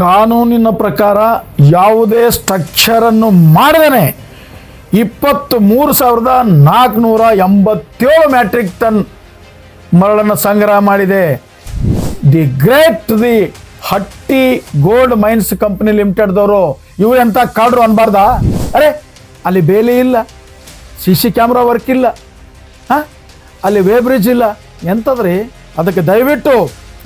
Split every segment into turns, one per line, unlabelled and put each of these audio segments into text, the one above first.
ಕಾನೂನಿನ ಪ್ರಕಾರ ಯಾವುದೇ ಸ್ಟ್ರಕ್ಚರನ್ನು ಮಾಡದೇನೆ ಇಪ್ಪತ್ತು ಮೂರು ಸಾವಿರದ ನಾಲ್ಕುನೂರ ಎಂಬತ್ತೇಳು ಮ್ಯಾಟ್ರಿಕ್ ಟನ್ ಮರಳನ್ನು ಸಂಗ್ರಹ ಮಾಡಿದೆ. The great the Hatti gold mines company ಲಿಮಿಟೆಡ್ದವರು ಇವ್ರು ಎಂತ ಕಾಡ್ರು ಅನ್ಬಾರ್ದ? ಅರೆ, ಅಲ್ಲಿ ಬೇಲಿ ಇಲ್ಲ ಸಿ ಸಿ ಕ್ಯಾಮ್ರಾ ವರ್ಕ್ ಇಲ್ಲ, ಹಾಂ? ಅಲ್ಲಿ ವೇಬ್ರಿಜ್ ಇಲ್ಲ ಎಂಥದ್ರಿ ಅದಕ್ಕೆ ದಯವಿಟ್ಟು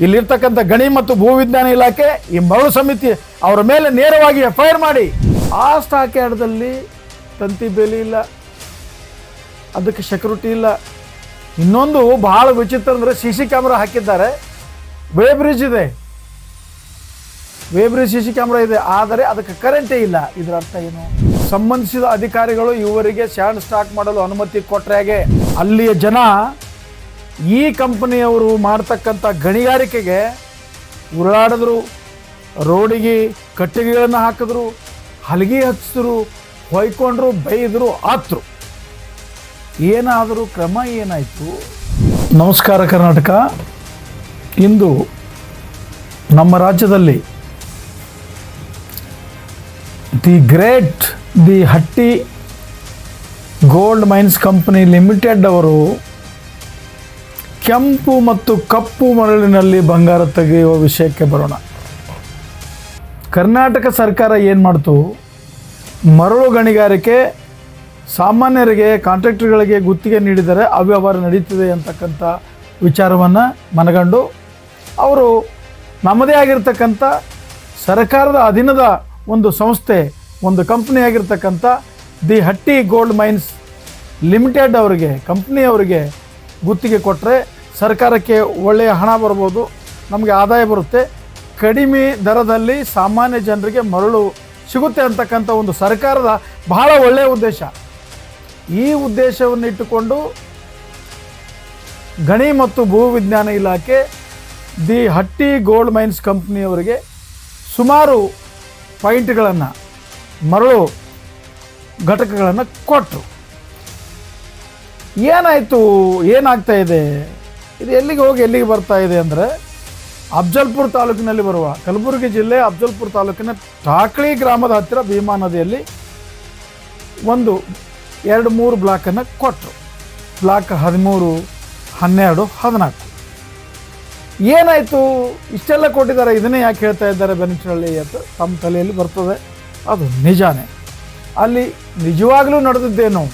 ಇಲ್ಲಿರ್ತಕ್ಕಂಥ ಗಣಿ ಮತ್ತು ಭೂವಿಜ್ಞಾನ ಇಲಾಖೆ ಈ ಮರಳು ಸಮಿತಿ ಅವರ ಮೇಲೆ ನೇರವಾಗಿ ಎಫ್ ಐ ಮಾಡಿ ಆ ಸ್ಟಾಕ್ ಯಾರ್ಡ್ದಲ್ಲಿ ತಂತಿ ಬೇಲಿ ಇಲ್ಲ, ಅದಕ್ಕೆ ಸೆಕ್ಯೂರಿಟಿ ಇಲ್ಲ. ಇನ್ನೊಂದು ಬಹಳ ವಿಚಿತ್ರ ಅಂದರೆ ಸಿ ಸಿ ಕ್ಯಾಮ್ರಾ ಹಾಕಿದ್ದಾರೆ. ವೇ ಬ್ರಿಡ್ಜ್ ಇದೆ. Weighbridge C C camera ಇದೆ. ಆದರೆ ಅದಕ್ಕೆ ಕರೆಂಟೇ ಇಲ್ಲ. ಇದರ ಅರ್ಥ ಏನು? ಸಂಬಂಧಿಸಿದ ಅಧಿಕಾರಿಗಳು ಇವರಿಗೆ ಸ್ಯಾಂಡ್ ಸ್ಟಾಕ್ ಮಾಡಲು ಅನುಮತಿ ಕೊಟ್ಟರೆ ಹಾಗೆ? ಅಲ್ಲಿಯ ಜನ ಈ ಕಂಪನಿಯವರು ಮಾಡ್ತಕ್ಕಂಥ ಗಣಿಗಾರಿಕೆಗೆ ಉರುಳಾಡಿದ್ರು, ರೋಡಿಗೆ ಕಟ್ಟಿಗೆಗಳನ್ನು ಹಾಕಿದ್ರು, ಹಲಗಿ ಹಚ್ಚಿದ್ರು, ಹೊಯ್ಕೊಂಡ್ರು ಬೈದರು ಆತ್ರು. ಏನಾದರೂ ಕ್ರಮ ಏನಾಯಿತು? ನಮಸ್ಕಾರ ಕರ್ನಾಟಕ. ಇಂದು ನಮ್ಮ ರಾಜ್ಯದಲ್ಲಿ the great the Hatti gold mines company limited ಅವರು ಕೆಂಪು ಮತ್ತು ಕಪ್ಪು ಮರಳಿನಲ್ಲಿ ಬಂಗಾರ ತೆಗೆಯುವ ವಿಷಯಕ್ಕೆ ಬರೋಣ. ಕರ್ನಾಟಕ ಸರ್ಕಾರ ಏನು ಮಾಡ್ತು? ಮರಳು ಗಣಿಗಾರಿಕೆ ಸಾಮಾನ್ಯರಿಗೆ, ಕಾಂಟ್ರಾಕ್ಟರ್ಗಳಿಗೆ ಗುತ್ತಿಗೆ ನೀಡಿದರೆ ಅವ್ಯವಹಾರ ನಡೀತಿದೆ ಅಂತಕ್ಕಂಥ ವಿಚಾರವನ್ನು ಮನಗಂಡು ಅವರು ನಮ್ಮದೇ ಆಗಿರ್ತಕ್ಕಂಥ ಸರ್ಕಾರದ ಅಧೀನದ ಒಂದು ಸಂಸ್ಥೆ, ಒಂದು ಕಂಪ್ನಿ ಆಗಿರ್ತಕ್ಕಂಥ the Hatti gold mines limited ಅವರಿಗೆ, ಕಂಪ್ನಿಯವರಿಗೆ ಗುತ್ತಿಗೆ ಕೊಟ್ಟರೆ ಸರ್ಕಾರಕ್ಕೆ ಒಳ್ಳೆಯ ಹಣ ಬರ್ಬೋದು, ನಮಗೆ ಆದಾಯ ಬರುತ್ತೆ. ಕಡಿಮೆ ದರದಲ್ಲಿ ಸಾಮಾನ್ಯ ಜನರಿಗೆ ಮರಳು ಸಿಗುತ್ತೆ ಅಂತಕ್ಕಂಥ ಒಂದು ಸರ್ಕಾರದ ಬಹಳ ಒಳ್ಳೆಯ ಉದ್ದೇಶ. ಈ ಉದ್ದೇಶವನ್ನು ಇಟ್ಟುಕೊಂಡು ಗಣಿ ಮತ್ತು ಭೂವಿಜ್ಞಾನ ಇಲಾಖೆ ದಿ ಹಟ್ಟಿ ಗೋಲ್ಡ್ ಮೈನ್ಸ್ ಕಂಪ್ನಿಯವರಿಗೆ ಸುಮಾರು ಪಾಯಿಂಟ್ಗಳನ್ನು, ಮರಳು ಘಟಕಗಳನ್ನು ಕೊಟ್ಟರು ಏನಾಯಿತು, ಏನಾಗ್ತಾ ಇದೆ? ಇದು ಎಲ್ಲಿಗೆ ಹೋಗಿ ಎಲ್ಲಿಗೆ ಬರ್ತಾ ಇದೆ ಅಂದರೆ ಅಬ್ಜಲ್ಪುರ್ ತಾಲೂಕಿನಲ್ಲಿ ಬರುವ ಕಲಬುರಗಿ ಜಿಲ್ಲೆ ಅಬ್ಜಲ್ಪುರ್ ತಾಲೂಕಿನ ಟಾಕ್ಳಿ ಗ್ರಾಮದ ಹತ್ತಿರ ಭೀಮಾ ನದಿಯಲ್ಲಿ ಒಂದು, ಎರಡು, ಮೂರು ಬ್ಲಾಕನ್ನು ಕೊಟ್ಟರು ಬ್ಲಾಕ್ ಹದಿಮೂರು, ಹನ್ನೆರಡು, ಹದಿನಾಲ್ಕು. ಏನಾಯಿತು? ಇಷ್ಟೆಲ್ಲ ಕೊಟ್ಟಿದ್ದಾರೆ, ಇದನ್ನೇ ಯಾಕೆ ಹೇಳ್ತಾ ಇದ್ದಾರೆ ಬೆನಚನಹಳ್ಳಿ ಅಂತ ತಮ್ಮ ತಲೆಯಲ್ಲಿ ಬರ್ತದೆ. ಅದು ನಿಜಾನೇ. ಅಲ್ಲಿ ನಿಜವಾಗಲೂ ನಡೆದಿದ್ದೇನು?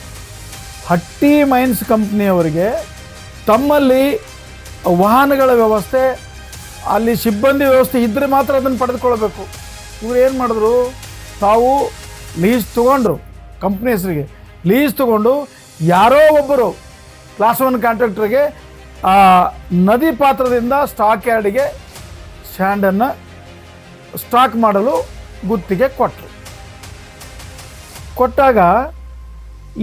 ಹಟ್ಟಿ ಮೈನ್ಸ್ ಕಂಪ್ನಿಯವರಿಗೆ ತಮ್ಮಲ್ಲಿ ವಾಹನಗಳ ವ್ಯವಸ್ಥೆ, ಅಲ್ಲಿ ಸಿಬ್ಬಂದಿ ವ್ಯವಸ್ಥೆ ಇದ್ದರೆ ಮಾತ್ರ ಅದನ್ನು ಪಡೆದುಕೊಳ್ಬೇಕು ಇವ್ರು ಏನು ಮಾಡಿದ್ರು? ತಾವು ಲೀಸ್ ತೊಗೊಂಡ್ರು, ಕಂಪ್ನಿ ಹೆಸರಿಗೆ. ಲೀಸ್ ತೊಗೊಂಡು ಯಾರೋ ಒಬ್ಬರು ಕ್ಲಾಸ್ ಒನ್ ಕಾಂಟ್ರಾಕ್ಟರ್ಗೆ, ಆ, ನದಿ ಪಾತ್ರದಿಂದ ಸ್ಟಾಕ್ ಯಾರ್ಡಿಗೆ ಸ್ಯಾಂಡನ್ನು ಸ್ಟಾಕ್ ಮಾಡಲು ಗುತ್ತಿಗೆ ಕೊಟ್ಟರು ಕೊಟ್ಟಾಗ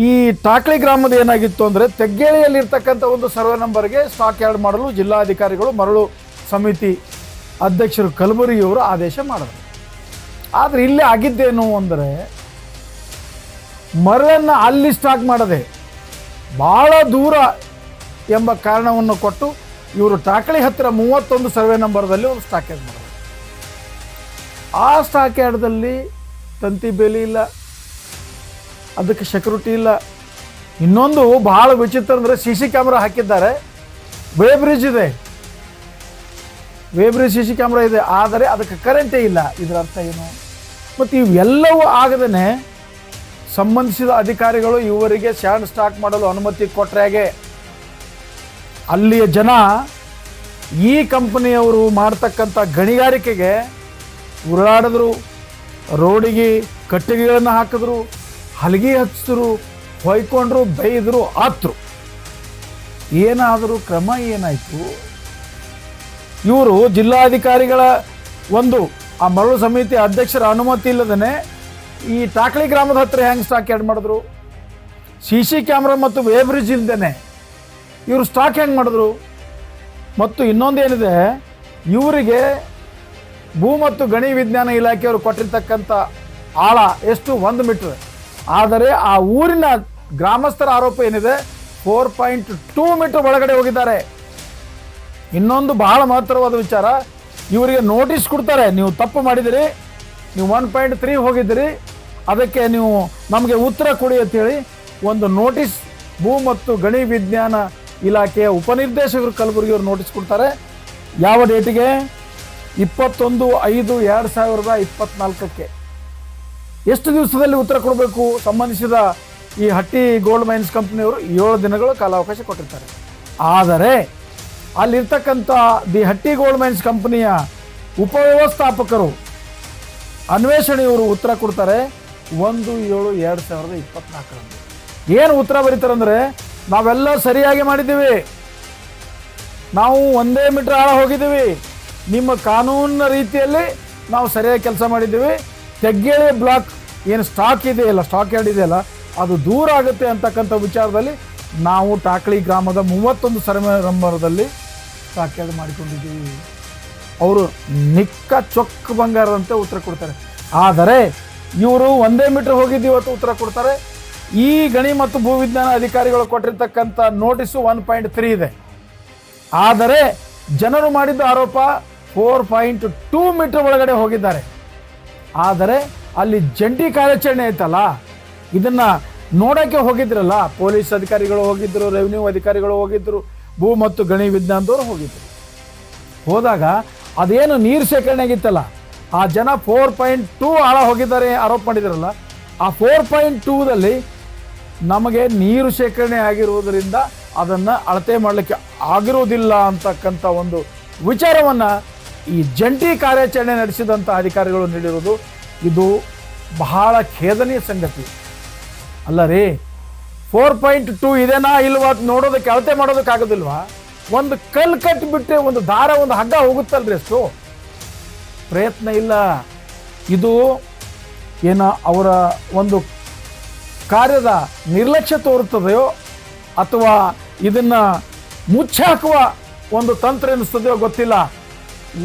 ಈ ಟಾಕ್ಳಿ ಗ್ರಾಮದ ಏನಾಗಿತ್ತು ಅಂದರೆ ತೆಗ್ಗೇಳಿಯಲ್ಲಿರ್ತಕ್ಕಂಥ ಒಂದು ಸರ್ವೆ ನಂಬರ್ಗೆ ಸ್ಟಾಕ್ ಯಾರ್ಡ್ ಮಾಡಲು ಜಿಲ್ಲಾಧಿಕಾರಿಗಳು ಮರಳು ಸಮಿತಿ ಅಧ್ಯಕ್ಷರು ಕಲಬುರಗಿಯವರು ಆದೇಶ ಮಾಡಿದ್ರು. ಆದರೆ ಇಲ್ಲೇ ಆಗಿದ್ದೇನು ಅಂದರೆ ಮರಳನ್ನು ಅಲ್ಲಿ ಸ್ಟಾಕ್ ಮಾಡದೆ ಭಾಳ ದೂರ ಎಂಬ ಕಾರಣವನ್ನು ಕೊಟ್ಟು ಇವರು ಟಾಕಳಿ ಹತ್ತಿರ ಮೂವತ್ತೊಂದು ಸರ್ವೆ ನಂಬರ್ದಲ್ಲಿ ಒಂದು ಸ್ಟಾಕ್ ಯಾರ್ಡ್ ಮಾಡಿದ್ರು. ಆ ಸ್ಟಾಕ್ ಯಾರ್ಡ್ದಲ್ಲಿ ತಂತಿ ಬೇಲಿ ಇಲ್ಲ ಅದಕ್ಕೆ ಸೆಕ್ಯೂರಿಟಿ ಇಲ್ಲ. ಇನ್ನೊಂದು ಬಹಳ ವಿಚಿತ್ರ ಅಂದರೆ ಸಿ ಸಿ ಕ್ಯಾಮ್ರಾ ಹಾಕಿದ್ದಾರೆ. ವೇ ಬ್ರಿಡ್ಜ್ ಇದೆ. Weighbridge C C camera ಇದೆ. ಆದರೆ ಅದಕ್ಕೆ ಕರೆಂಟೇ ಇಲ್ಲ. ಇದರ ಅರ್ಥ ಏನು? ಮತ್ತು ಇವೆಲ್ಲವೂ ಆಗದೇ ಸಂಬಂಧಿಸಿದ ಅಧಿಕಾರಿಗಳು ಇವರಿಗೆ ಸ್ಯಾಂಡ್ ಸ್ಟಾಕ್ ಮಾಡಲು ಅನುಮತಿ ಕೊಟ್ಟರೆ ಅಲ್ಲಿಯ ಜನ ಈ ಕಂಪನಿಯವರು ಮಾಡ್ತಕ್ಕಂಥ ಗಣಿಗಾರಿಕೆಗೆ ಉರುಳಾಡಿದ್ರು. ರೋಡಿಗೆ ಕಟ್ಟಿಗೆಗಳನ್ನು ಹಾಕಿದ್ರು. ಹಲಗೆ ಹಚ್ಚಿದ್ರು, ಹೊಯ್ಕೊಂಡ್ರು ಬೈದರು ಆತ್ರು. ಏನಾದರೂ ಕ್ರಮ ಏನಾಯಿತು? ಇವರು ಜಿಲ್ಲಾಧಿಕಾರಿಗಳ ಒಂದು, ಆ ಮರಳು ಸಮಿತಿ ಅಧ್ಯಕ್ಷರ ಅನುಮತಿ ಇಲ್ಲದೇ ಈ ಟಾಕಳಿ ಗ್ರಾಮದ ಹತ್ರ ಹೆಂಗೆ ಸ್ಟಾಕ್ ಆ್ಯಡ್ ಮಾಡಿದ್ರು? ಸಿ ಸಿ ಕ್ಯಾಮ್ರಾ ಮತ್ತು ವೇಬ್ರಿಜ್ ಇಲ್ದೇ ಇವರು ಸ್ಟಾಕ್ ಹೆಂಗೆ ಮಾಡಿದ್ರು? ಮತ್ತು ಇನ್ನೊಂದೇನಿದೆ ಇವರಿಗೆ ಭೂ ಮತ್ತು ಗಣಿ ವಿಜ್ಞಾನ ಇಲಾಖೆಯವರು ಕೊಟ್ಟಿರ್ತಕ್ಕಂಥ ಆಳ ಎಷ್ಟು? ಒಂದು ಮೀಟ್ರ್ ಆದರೆ ಆ ಊರಿನ ಗ್ರಾಮಸ್ಥರ ಆರೋಪ ಏನಿದೆ? ಫೋರ್ ಪಾಯಿಂಟ್ ಟೂ ಮೀಟರ್ ಒಳಗಡೆ ಹೋಗಿದ್ದಾರೆ. ಇನ್ನೊಂದು ಬಹಳ ಮಹತ್ತರವಾದ ವಿಚಾರ. ಇವರಿಗೆ ನೋಟಿಸ್ ಕೊಡ್ತಾರೆ. ನೀವು ತಪ್ಪು ಮಾಡಿದಿರಿ. ನೀವು ಒನ್ ಪಾಯಿಂಟ್ ತ್ರೀ ಹೋಗಿದ್ದೀರಿ. ಅದಕ್ಕೆ ನೀವು ನಮಗೆ ಉತ್ತರ ಕೊಡಿ ಅಂತೇಳಿ ಒಂದು ನೋಟಿಸ್ ಭೂ ಮತ್ತು ಗಣಿ ವಿಜ್ಞಾನ ಇಲಾಖೆಯ ಉಪನಿರ್ದೇಶಕರು ಕಲಬುರಗಿಯವರು ನೋಟಿಸ್ ಕೊಡ್ತಾರೆ. ಯಾವ ಡೇಟಿಗೆ ಇಪ್ಪತ್ತೊಂದು ಐದು ಎರಡು ಸಾವಿರದ ಇಪ್ಪತ್ನಾಲ್ಕಕ್ಕೆ. ಎಷ್ಟು ದಿವಸದಲ್ಲಿ ಉತ್ತರ ಕೊಡಬೇಕು ಸಂಬಂಧಿಸಿದ ಈ ಹಟ್ಟಿ ಗೋಲ್ಡ್ ಮೈನ್ಸ್ ಕಂಪ್ನಿಯವರು ಏಳು ದಿನಗಳು ಕಾಲಾವಕಾಶ ಕೊಟ್ಟಿರ್ತಾರೆ. ಆದರೆ, ಅಲ್ಲಿರ್ತಕ್ಕಂಥ ದಿ ಹಟ್ಟಿ ಗೋಲ್ಡ್ ಮೈನ್ಸ್ ಕಂಪನಿಯ ಉಪವ್ಯವಸ್ಥಾಪಕರು ಅನ್ವೇಷಣೆಯವರು ಉತ್ತರ ಕೊಡ್ತಾರೆ ಒಂದು ಏಳು ಎರಡು ಸಾವಿರದ ಇಪ್ಪತ್ನಾಲ್ಕರಂದು. ಏನು ಉತ್ತರ ಬರೀತಾರಂದರೆ, ನಾವೆಲ್ಲ ಸರಿಯಾಗಿ ಮಾಡಿದ್ದೀವಿ. ನಾವು ಒಂದೇ ಮೀಟ್ರ್ ಆಳ ಹೋಗಿದ್ದೀವಿ. ನಿಮ್ಮ ಕಾನೂನಿನ ರೀತಿಯಲ್ಲಿ ನಾವು ಸರಿಯಾಗಿ ಕೆಲಸ ಮಾಡಿದ್ದೀವಿ. ತೆಗ್ಗೇಳಿ ಬ್ಲಾಕ್ ಏನು ಸ್ಟಾಕ್ ಇದೆಯಲ್ಲ, ಸ್ಟಾಕ್ ಯಾರ್ಡ್ ಇದೆಯಲ್ಲ, ಅದು ದೂರ ಆಗುತ್ತೆ ಅಂತಕ್ಕಂಥ ವಿಚಾರದಲ್ಲಿ ನಾವು ಟಾಕಳಿ ಗ್ರಾಮದ ಮೂವತ್ತೊಂದು ಸರಮರಂಭದಲ್ಲಿ ಸ್ಟಾಕ್ ಯಾರ್ಡ್ ಮಾಡಿಕೊಂಡಿದ್ದೀವಿ. ಅವರು ನಿಕ್ಕ ಚೊಕ್ಕ ಬಂಗಾರದಂತೆ ಉತ್ತರ ಕೊಡ್ತಾರೆ. ಆದರೆ ಇವರು ಒಂದೇ ಮೀಟರ್ ಹೋಗಿದ್ದೀವಿ ಅಂತ ಉತ್ತರ ಕೊಡ್ತಾರೆ. ಈ ಗಣಿ ಮತ್ತು ಭೂವಿಜ್ಞಾನ ಅಧಿಕಾರಿಗಳು ಕೊಟ್ಟಿರ್ತಕ್ಕಂಥ ನೋಟಿಸು ಒನ್ ಪಾಯಿಂಟ್ ತ್ರೀ ಇದೆ. ಆದರೆ ಜನರು ಮಾಡಿದ್ದ ಆರೋಪ ಫೋರ್ ಪಾಯಿಂಟ್ ಟೂ ಮೀಟರ್ ಒಳಗಡೆ ಹೋಗಿದ್ದಾರೆ. ಆದರೆ ಅಲ್ಲಿ ಜಂಟಿ ಕಾರ್ಯಾಚರಣೆ ಐತಲ್ಲ? ಇದನ್ನ ನೋಡಕ್ಕೆ ಹೋಗಿದ್ರಲ್ಲ? ಪೊಲೀಸ್ ಅಧಿಕಾರಿಗಳು ಹೋಗಿದ್ರು ರೆವಿನ್ಯೂ ಅಧಿಕಾರಿಗಳು ಹೋಗಿದ್ರು, ಭೂ ಮತ್ತು ಗಣಿ ವಿಜ್ಞಾನದವರು ಹೋಗಿದ್ರು. ಹೋದಾಗ ಅದೇನು ನೀರು ಶೇಖರಣೆ ಆಗಿತ್ತಲ್ಲ? ಆ ಜನ ಫೋರ್ ಪಾಯಿಂಟ್ ಟೂ ಆಳ ಹೋಗಿದ್ದಾರೆ ಆರೋಪ ಮಾಡಿದಾರಲ್ಲ? ಆ ಫೋರ್ ಪಾಯಿಂಟ್ ಟೂದಲ್ಲಿ ನಮಗೆ ನೀರು ಶೇಖರಣೆ ಆಗಿರುವುದರಿಂದ ಅದನ್ನು ಅಳತೆ ಮಾಡಲಿಕ್ಕೆ ಆಗಿರುವುದಿಲ್ಲ ಅಂತಕ್ಕಂಥ ಒಂದು ವಿಚಾರವನ್ನು ಈ ಜಂಟಿ ಕಾರ್ಯಾಚರಣೆ ನಡೆಸಿದಂಥ ಅಧಿಕಾರಿಗಳು ನೀಡಿರುವುದು ಇದು ಬಹಳ ಖೇದನೀಯ ಸಂಗತಿ. ಅಲ್ಲ ರೀ ಫೋರ್ ಪಾಯಿಂಟ್ ಟೂ ಇದೇನಾ ಇಲ್ವಾ ನೋಡೋದಕ್ಕೆ ಅಳತೆ ಮಾಡೋದಕ್ಕಾಗೋದಿಲ್ವಾ? ಒಂದು ಕಲ್ಲು ಕಟ್ಟಿಬಿಟ್ಟರೆ ಒಂದು ದಾರ, ಒಂದು ಹಗ್ಗ ಹೋಗುತ್ತಲ್ರಿ ಅಷ್ಟು? ಪ್ರಯತ್ನ ಇಲ್ಲ. ಇದು ಏನ ಅವರ ಒಂದು ಕಾರ್ಯದ ನಿರ್ಲಕ್ಷ್ಯ ತೋರುತ್ತದೆಯೋ ಅಥವಾ ಇದನ್ನು ಮುಚ್ಚಾಕುವ ಒಂದು ತಂತ್ರ ಎನಿಸ್ತದೆಯೋ ಗೊತ್ತಿಲ್ಲ.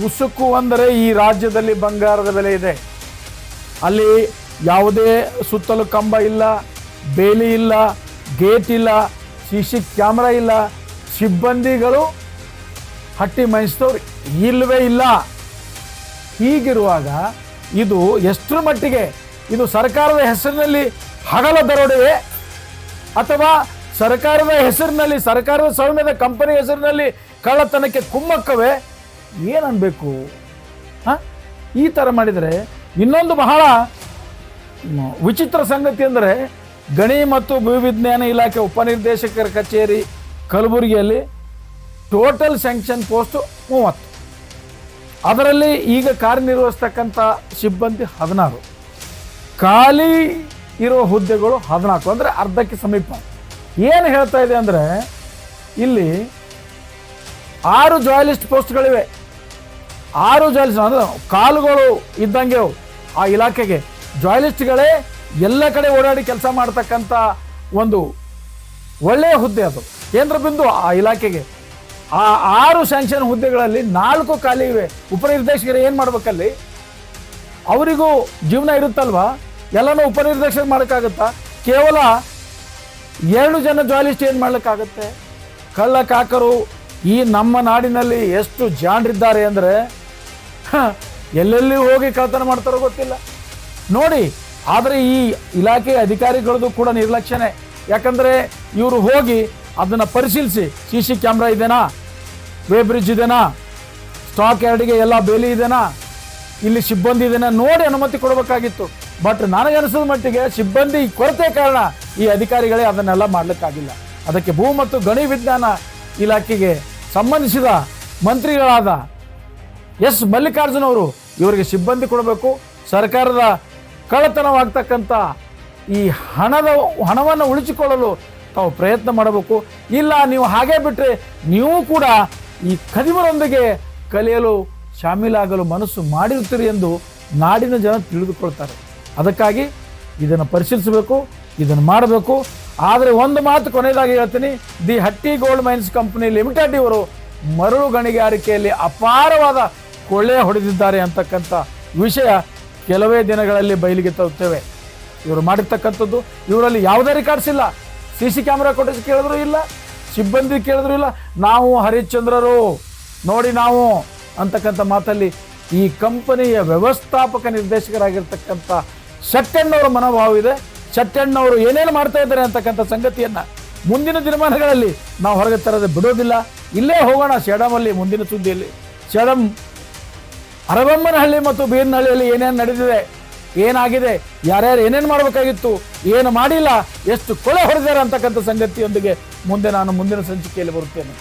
ಉಸುಕು ಅಂದರೆ ಈ ರಾಜ್ಯದಲ್ಲಿ ಬಂಗಾರದ ಬೆಲೆ ಇದೆ. ಅಲ್ಲಿ ಯಾವುದೇ ಸುತ್ತಲೂ ಕಂಬ ಇಲ್ಲ, ಬೇಲಿ ಇಲ್ಲ, ಗೇಟ್ ಇಲ್ಲ, ಸಿ ಸಿ ಕ್ಯಾಮ್ರಾ ಇಲ್ಲ. ಸಿಬ್ಬಂದಿಗಳು ಹಟ್ಟಿ ಮೈಸೂರು ಇಲ್ಲವೇ ಇಲ್ಲ. ಹೀಗಿರುವಾಗ ಇದು ಎಷ್ಟರ ಮಟ್ಟಿಗೆ ಇದು ಸರ್ಕಾರದ ಹೆಸರಿನಲ್ಲಿ ಹಗಲ ದರೋಡೆಯೇ? ಅಥವಾ ಸರ್ಕಾರದ ಹೆಸರಿನಲ್ಲಿ, ಸರ್ಕಾರದ ಸ್ವಾಮ್ಯದ ಕಂಪನಿ ಹೆಸರಿನಲ್ಲಿ ಕಳ್ಳತನಕ್ಕೆ ಕುಮ್ಮಕ್ಕವೇ? ಏನನ್ಬೇಕು? ಹಾಂ? ಈ ಥರ ಮಾಡಿದರೆ ಇನ್ನೊಂದು ಬಹಳ ವಿಚಿತ್ರ ಸಂಗತಿ ಅಂದರೆ ಗಣಿ ಮತ್ತು ಭೂವಿಜ್ಞಾನ ಇಲಾಖೆ ಉಪನಿರ್ದೇಶಕರ ಕಚೇರಿ ಕಲಬುರಗಿಯಲ್ಲಿ ಟೋಟಲ್ ಸ್ಯಾಂಕ್ಷನ್ ಪೋಸ್ಟು ಮೂವತ್ತು. ಅದರಲ್ಲಿ ಈಗ ಕಾರ್ಯನಿರ್ವಹಿಸ್ತಕ್ಕಂಥ ಸಿಬ್ಬಂದಿ ಹದಿನಾರು. ಖಾಲಿ ಇರೋ ಹುದ್ದೆಗಳು ಹದಿನಾಲ್ಕು, ಅಂದರೆ ಅರ್ಧಕ್ಕೆ ಸಮೀಪ. ಏನು ಹೇಳ್ತಾ ಇದೆ ಅಂದರೆ ಇಲ್ಲಿ ಆರು ಜಾಯಲಿಸ್ಟ್ ಪೋಸ್ಟ್ಗಳಿವೆ ಆರು ಜಾಯಲಿಸ್ಟ್ ಅಂದರೆ ಕಾಲುಗಳು ಇದ್ದಂಗೆ ಆ ಇಲಾಖೆಗೆ ಜಾಯ್ಲಿಸ್ಟ್ಗಳೇ ಎಲ್ಲ ಕಡೆ ಓಡಾಡಿ ಕೆಲಸ ಮಾಡ್ತಕ್ಕಂಥ ಒಂದು ಒಳ್ಳೆಯ ಹುದ್ದೆ ಅದು. ಕೇಂದ್ರ ಬಿಂದು ಆ ಇಲಾಖೆಗೆ. ಆ ಆರು ಸ್ಯಾಂಕ್ಷನ್ ಹುದ್ದೆಗಳಲ್ಲಿ ನಾಲ್ಕು ಖಾಲಿ ಇವೆ. ಉಪನಿರ್ದೇಶಕರು ಏನು ಮಾಡ್ಬೇಕಲ್ಲಿ? ಅವರಿಗೂ ಜೀವನ ಇರುತ್ತಲ್ವಾ? ಎಲ್ಲನೂ ಉಪನಿರ್ದೇಶಕ ಮಾಡೋಕ್ಕಾಗುತ್ತಾ? ಕೇವಲ ಎರಡು ಜನ ಜಾಲಿಸ್ಟ್ ಏನು ಮಾಡ್ಲಿಕ್ಕಾಗತ್ತೆ? ಕಳ್ಳ ಕಾಕರು ಈ ನಮ್ಮ ನಾಡಿನಲ್ಲಿ ಎಷ್ಟು ಜಾಣರಿದ್ದಾರೆ ಅಂದರೆ ಎಲ್ಲೆಲ್ಲಿ ಹೋಗಿ ಕಳ್ತನ ಮಾಡ್ತಾರೋ ಗೊತ್ತಿಲ್ಲ. ನೋಡಿ, ಆದರೆ ಈ ಇಲಾಖೆ ಅಧಿಕಾರಿಗಳದ್ದು ಕೂಡ ನಿರ್ಲಕ್ಷ್ಯನೇ. ಯಾಕಂದರೆ ಇವರು ಹೋಗಿ ಅದನ್ನು ಪರಿಶೀಲಿಸಿ, ಸಿ ಸಿ ಕ್ಯಾಮ್ರಾ ಇದೆನಾ? ವೇ ಬ್ರಿಡ್ಜ್ ಇದೆನಾ? ಸ್ಟಾಕ್ ಯಾರ್ಡಿಗೆ ಎಲ್ಲ ಬೇಲಿ ಇದೆನಾ? ಇಲ್ಲಿ ಸಿಬ್ಬಂದಿ ಇದೆಯಾ ನೋಡಿ ಅನುಮತಿ ಕೊಡಬೇಕಾಗಿತ್ತು. ಬಟ್ ನನಗನಿಸಿದ ಮಟ್ಟಿಗೆ ಸಿಬ್ಬಂದಿ ಕೊರತೆ ಕಾರಣ ಈ ಅಧಿಕಾರಿಗಳೇ ಅದನ್ನೆಲ್ಲ ಮಾಡಲಿಕ್ಕಾಗಿಲ್ಲ. ಅದಕ್ಕೆ ಭೂ ಮತ್ತು ಗಣಿ ವಿಜ್ಞಾನ ಇಲಾಖೆಗೆ ಸಂಬಂಧಿಸಿದ ಮಂತ್ರಿಗಳಾದ ಎಸ್ ಮಲ್ಲಿಕಾರ್ಜುನ್ ಅವರು ಇವರಿಗೆ ಸಿಬ್ಬಂದಿ ಕೊಡಬೇಕು. ಸರ್ಕಾರದ ಕಳ್ಳತನವಾಗ್ತಕ್ಕಂಥ ಈ ಹಣದ ಹಣವನ್ನು ಉಳಿಸಿಕೊಳ್ಳಲು ತಾವು ಪ್ರಯತ್ನ ಮಾಡಬೇಕು. ಇಲ್ಲ, ನೀವು ಹಾಗೆ ಬಿಟ್ಟರೆ ನೀವು ಕೂಡ ಈ ಕದಿಮರೊಂದಿಗೆ ಕಲಿಯಲು ಶಾಮೀಲಾಗಲು ಮನಸ್ಸು ಮಾಡಿರುತ್ತೀರಿ ಎಂದು ನಾಡಿನ ಜನ ತಿಳಿದುಕೊಳ್ತಾರೆ. ಅದಕ್ಕಾಗಿ ಇದನ್ನು ಪರಿಶೀಲಿಸಬೇಕು, ಇದನ್ನು ಮಾಡಬೇಕು. ಆದರೆ ಒಂದು ಮಾತು ಕೊನೆಯದಾಗಿ ಹೇಳ್ತೀನಿ. The Hatti gold mines company limited ಇವರು ಮರಳು ಗಣಿಗಾರಿಕೆಯಲ್ಲಿ ಅಪಾರವಾದ ಕೊಳ್ಳೆ ಹೊಡೆದಿದ್ದಾರೆ ಅಂತಕ್ಕಂಥ ವಿಷಯ ಕೆಲವೇ ದಿನಗಳಲ್ಲಿ ಬಯಲಿಗೆ ತರುತ್ತೇವೆ. ಇವರು ಮಾಡಿರ್ತಕ್ಕಂಥದ್ದು, ಇವರಲ್ಲಿ ಯಾವುದೇ ರೆಕಾರ್ಡ್ಸ್ ಇಲ್ಲ. ಸಿ ಸಿ ಕ್ಯಾಮ್ರಾ ಕೊಟ್ಟರೆ ಕೇಳಿದ್ರು ಇಲ್ಲ, ಸಿಬ್ಬಂದಿ ಕೇಳಿದ್ರು ಇಲ್ಲ. ನಾವು ಹರಿಶ್ಚಂದ್ರರು, ನೋಡಿ ನಾವು ಅಂತಕ್ಕಂಥ ಮಾತಲ್ಲಿ ಈ ಕಂಪನಿಯ ವ್ಯವಸ್ಥಾಪಕ ನಿರ್ದೇಶಕರಾಗಿರ್ತಕ್ಕಂಥ ಶೆಟ್ಟಣ್ಣವರ ಮನೋಭಾವ ಇದೆ. ಶೆಟ್ಟಣ್ಣವರು ಏನೇನು ಮಾಡ್ತಾ ಇದ್ದಾರೆ ಅಂತಕ್ಕಂಥ ಸಂಗತಿಯನ್ನು ಮುಂದಿನ ದಿನಮಾನಗಳಲ್ಲಿ ನಾವು ಹೊರಗೆ ತರದೆ ಬಿಡೋದಿಲ್ಲ. ಇಲ್ಲೇ ಹೋಗೋಣ ಶೇಡಮಲ್ಲಿ ಮುಂದಿನ ಸುದ್ದಿಯಲ್ಲಿ. ಸೇಡಂ ಅರಬಮ್ಮನಹಳ್ಳಿ ಮತ್ತು ಬೀರನಹಳ್ಳಿಯಲ್ಲಿ ಏನೇನು ನಡೆದಿದೆ, ಏನಾಗಿದೆ, ಯಾರ್ಯಾರು ಏನೇನು ಮಾಡಬೇಕಾಗಿತ್ತು, ಏನು ಮಾಡಿಲ್ಲ, ಎಷ್ಟು ಕೊಳೆ ಹೊಡೆದಾರೆ ಅಂತಕ್ಕಂಥ ಸಂಗತಿಯೊಂದಿಗೆ ಮುಂದೆ ನಾನು ಮುಂದಿನ ಸಂಚಿಕೆಯಲ್ಲಿ ಬರುತ್ತೇನೆ.